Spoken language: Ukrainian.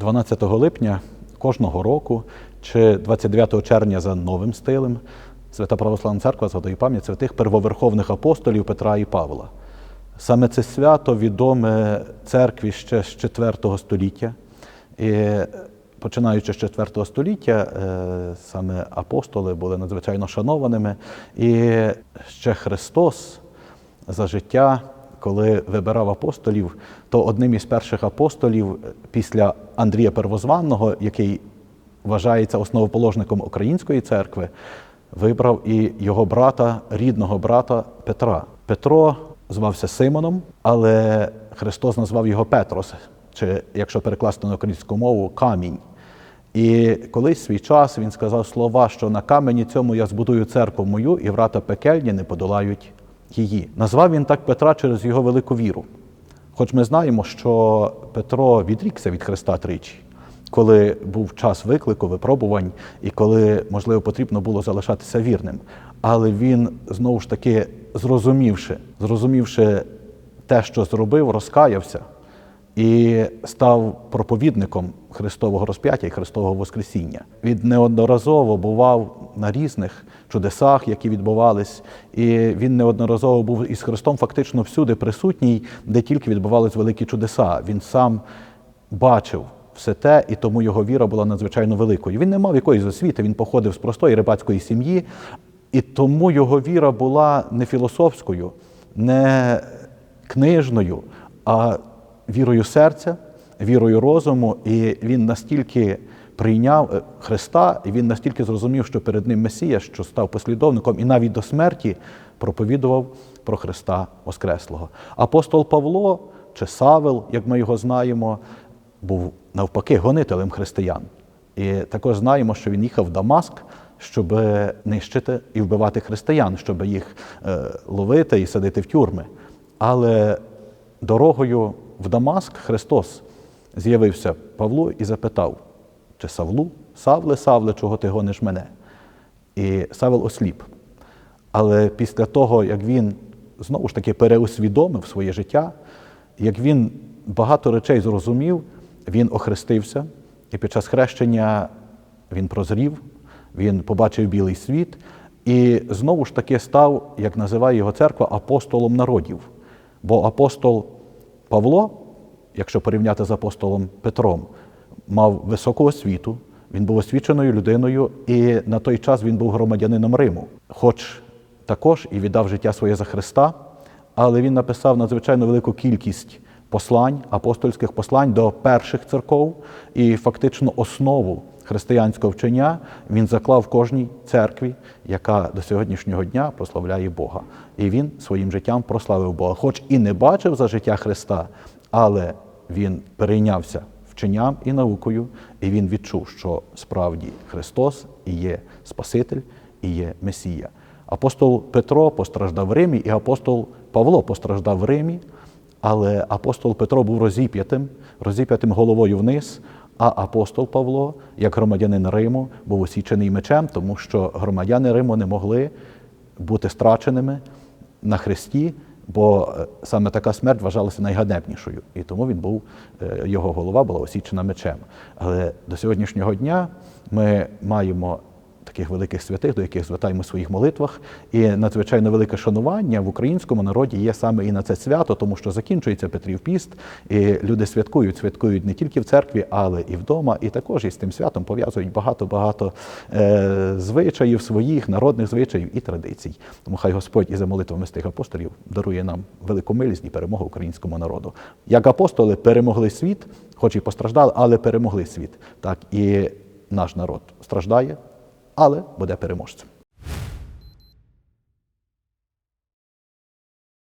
12 липня кожного року чи 29 червня за новим стилем Свята Православна Церква згадує пам'ять святих первоверховних апостолів Петра і Павла. Саме це свято відоме церкві ще з IV століття. І починаючи з IV століття, е, саме апостоли були надзвичайно шанованими. І ще Христос за життя, коли вибирав апостолів, то одним із перших апостолів після Андрія Первозванного, який вважається основоположником української церкви, вибрав і його брата, рідного брата Петра. Петро звався Симоном, але Христос назвав його Петрос, чи якщо перекласти на українську мову, камінь. І колись свій час він сказав слова, що на камені цьому я збудую церкву мою, і врата пекельні не подолають її. Назвав він так Петра через його велику віру. Хоч ми знаємо, що Петро відрікся від Христа тричі, коли був час виклику, випробувань, і коли, можливо, потрібно було залишатися вірним. Але він знову ж таки, зрозумівши, зрозумівши те, що зробив, розкаявся і став проповідником Христового розп'яття і Христового Воскресіння. Він неодноразово бував на різних чудесах, які відбувались, і він неодноразово був із Христом фактично всюди присутній, де тільки відбувались великі чудеса. Він сам бачив все те, і тому його віра була надзвичайно великою. Він не мав якоїсь освіти, він походив з простої рибацької сім'ї, і тому його віра була не філософською, не книжною, а вірою серця, вірою розуму, і він настільки прийняв е, Христа, і він настільки зрозумів, що перед ним Месія, що став послідовником, і навіть до смерті проповідував про Христа Воскреслого. Апостол Павло чи Савел, як ми його знаємо, був навпаки гонителем християн. І також знаємо, що він їхав в Дамаск, щоб нищити і вбивати християн, щоб їх е, ловити і садити в тюрми. Але дорогою в Дамаск Христос з'явився Павлу і запитав, чи Савлу, Савле, Савле, чого ти гониш мене? І Савел осліп. Але після того, як він знову ж таки переусвідомив своє життя, як він багато речей зрозумів, він охрестився, і під час хрещення він прозрів, він побачив білий світ і знову ж таки став, як називає його церква, апостолом народів. Бо апостол Павло, якщо порівняти з апостолом Петром, мав високу освіту, він був освіченою людиною, і на той час він був громадянином Риму, хоч також і віддав життя своє за Христа, але він написав надзвичайно велику кількість послань, апостольських послань до перших церков, і фактично основу християнського вчення він заклав в кожній церкві, яка до сьогоднішнього дня прославляє Бога. І він своїм життям прославив Бога, хоч і не бачив за життя Христа, але він перейнявся вченням і наукою, і він відчув, що справді Христос і є Спаситель, і є Месія. Апостол Петро постраждав в Римі, і апостол Павло постраждав в Римі, але апостол Петро був розіп'ятим, розіп'ятим головою вниз. А апостол Павло, як громадянин Риму, був осічений мечем, тому що громадяни Риму не могли бути страченими на хресті, бо е, саме така смерть вважалася найганебнішою. І тому він був, е, його голова була осічена мечем. Але до сьогоднішнього дня ми маємо таких великих святих, до яких звертаємо в своїх молитвах. І надзвичайно велике шанування в українському народі є саме і на це свято, тому що закінчується Петрів піст, і люди святкують, святкують не тільки в церкві, але і вдома. І також із тим святом пов'язують багато-багато е, звичаїв своїх, народних звичаїв і традицій. Тому хай Господь і за молитвами з тих апостолів дарує нам велику милість і перемогу українському народу. Як апостоли перемогли світ, хоч і постраждали, але перемогли світ. Так і наш народ страждає але буде переможцем.